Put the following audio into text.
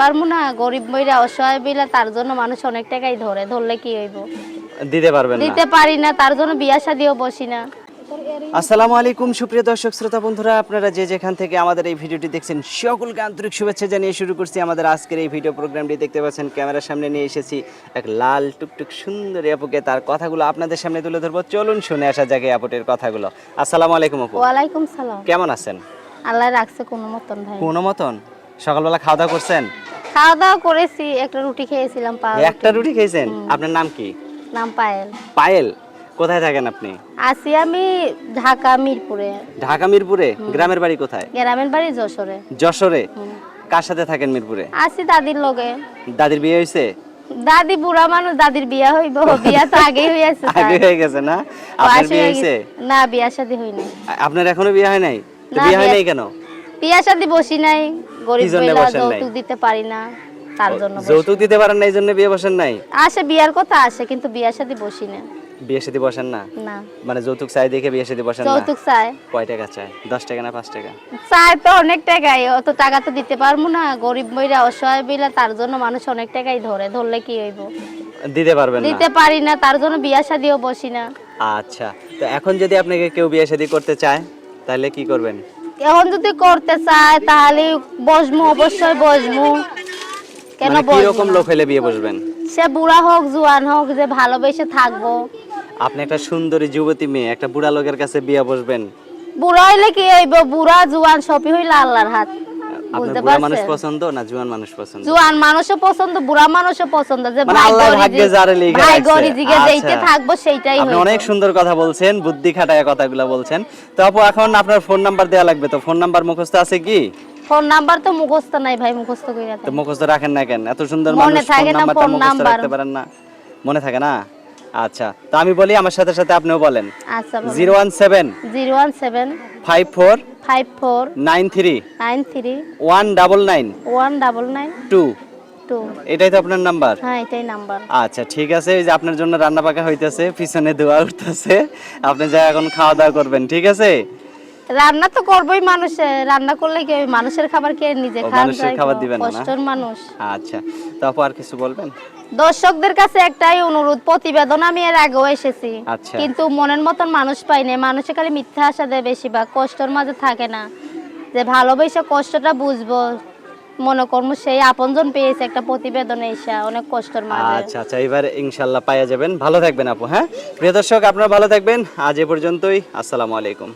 পারব না গরিব বইরা অসহায় বইলা তার জন্য মানুষ অনেক টাকাই ধরে ধরলে কি হইব? দিতে পারবেন না। দিতে পারি না তার জন্য বিয়া শাদিও বসি না। আসসালামু আলাইকুম সুপ্রিয় দর্শক শ্রোতা বন্ধুরা আপনারা যে যেখান থেকে আমাদের এই ভিডিওটি দেখছেন সকলকে আন্তরিক শুভেচ্ছা জানিয়ে শুরু করছি আমাদের আজকের এই ভিডিও প্রোগ্রামটি। দেখতে পাচ্ছেন ক্যামেরার সামনে নিয়ে এসেছি এক লাল টুকটুক সুন্দর আপুকে। তার কথাগুলো আপনাদের সামনে তুলে ধরবো। চলুন শুনে আসা যাকে আপুটের কথাগুলো। আসসালামু আলাইকুম আপু। ওয়ালাইকুম সালাম। কেমন আছেন? আল্লাহ রাখছে কোনো মতন ভাই। কোনো মতন? সকালবেলা খাওয়া দাওয়া করছেন? খাওয়া দাওয়া করেছি একটা রুটি খেয়েছিলাম পা একটা রুটি খেয়েছেন? আপনার নাম কি? নাম পায়েল। পায়েল? কোথায় থাকেন আপনি? আছি আমি ঢাকা মিরপুরে। ঢাকা মিরপুরে? গ্রামের বাড়ি কোথায়? গ্রামের বাড়ি যশোরে। যশোরে? কার সাথে থাকেন মিরপুরে? আছি দাদির লগে। দাদির বিয়ে হয়েছে দাদি বুড়া মানুষ দাদির বিয়া হইব। বিয়া তো আগেই হইয়াছে আগে হয়ে গেছে না? আপনার বিয়ে হয়েছে না বিয়া শাদি হয়নি আপনার এখনও বিয়ে হয় নাই? বিয়ে হয় নাই কেন? বিয়া শাদি বসি নাই। গরিব? যৌতুক দিতে পারি না তার জন্য যৌতুক দিতে পারেন না এই জন্য বিয়ে বসেন নাই? আসে বিয়ার কথা আসে কিন্তু শাদি বসি না। বিয়ে সাথে বসেন না? না। মানে যৌতুক চাই দেখে বিয়ে সাথে বসেন না? যৌতুক চায় কয় টাকা চায়? দশ টাকা না টাকা? চায় তো অনেক টাকাই অত টাকা তো দিতে না। গরিব বইরা অসহায় বইলা তার জন্য মানুষ অনেক টাকাই ধরে ধরলে কি হইব? দিতে পারবেন না? দিতে পারি না তার জন্য বিয়া শাদিও বসি না। আচ্ছা তো এখন যদি আপনাকে কেউ বিয়ে শাদী করতে চায় তাহলে কি করবেন? এখন যদি করতে চায় তাহলে বসবো অবশ্যই বসবো কেন মানে বসবো রকম লোক হলে বিয়ে বসবেন? সে বুড়া হোক জোয়ান হোক যে ভালোবেসে থাকব। আপনি একটা সুন্দরী যুবতী মেয়ে একটা বুড়া লোকের কাছে বিয়ে বসবেন? বুড়া হইলে কি হইব? বুড়া জোয়ান সবই হইলে আল্লাহর হাত। বুঝতে বুড়া মানুষ পছন্দ না জুয়ান মানুষ পছন্দ? জোয়ান মানুষও পছন্দ বুড়া মানুষও পছন্দ যে মানে ভাই গরি ভাগ্যে যারে লেখা ভাই গরি জিগে যেইতে আচ্ছা। থাকব সেইটাই আপনি অনেক সুন্দর কথা বলছেন বুদ্ধি খাটায় কথাগুলো বলছেন। তো আপু এখন আপনার ফোন নাম্বার দেওয়া লাগবে তো? ফোন নাম্বার মুখস্থ আছে কি? ফোন নাম্বার তো মুখস্থ নাই ভাই মুখস্থ কইরা তো মুখস্থ রাখেন না কেন? এত সুন্দর মানুষ ফোন থাকে না নাম্বারটা ফোন মুখস্থ নাম্বার। রাখতে পারেন না। মনে থাকে না? আচ্ছা তো আমি বলি আমার সাথে সাথে আপনিও বলেন। আচ্ছা zero one seven zero one seven five four nine three nine three one double nine one double nine two এটাই তো আপনার নাম্বার হ্যাঁ এটাই নাম্বার আচ্ছা ঠিক আছে এই যে আপনার জন্য রান্না পাকা হইতেছে পিছনে দোয়া উঠতেছে। আপনি যা এখন খাওয়া দাওয়া করবেন ঠিক আছে? রান্না তো করবোই মানুষে রান্না করলে কি মানুষের খাবার কে নিজে খান মানুষের খাবার দিবেন না, না? কষ্টর মানুষ। আচ্ছা তো আপু আর কিছু বলবেন? দর্শকদের কাছে একটাই অনুরোধ প্রতিবেদন আমি এর আগেও এসেছি। আচ্ছা। কিন্তু মনের মতন মানুষ পাই না মানুষে খালি মিথ্যা আশা দেয় বেশিরভাগ কষ্টর মাঝে থাকে না। যে ভালোবেসে কষ্টটা বুঝব মনে করব সেই আপনজন পেয়েছে একটা প্রতিবেদনে এসে অনেক কষ্টর মাঝে। আচ্ছা আচ্ছা এবার ইনশাল্লাহ পাইয়া যাবেন। ভালো থাকবেন আপু হ্যাঁ? প্রিয় দর্শক আপনারা ভালো থাকবেন। আজ এ পর্যন্তই আসসালামু আলাইকুম।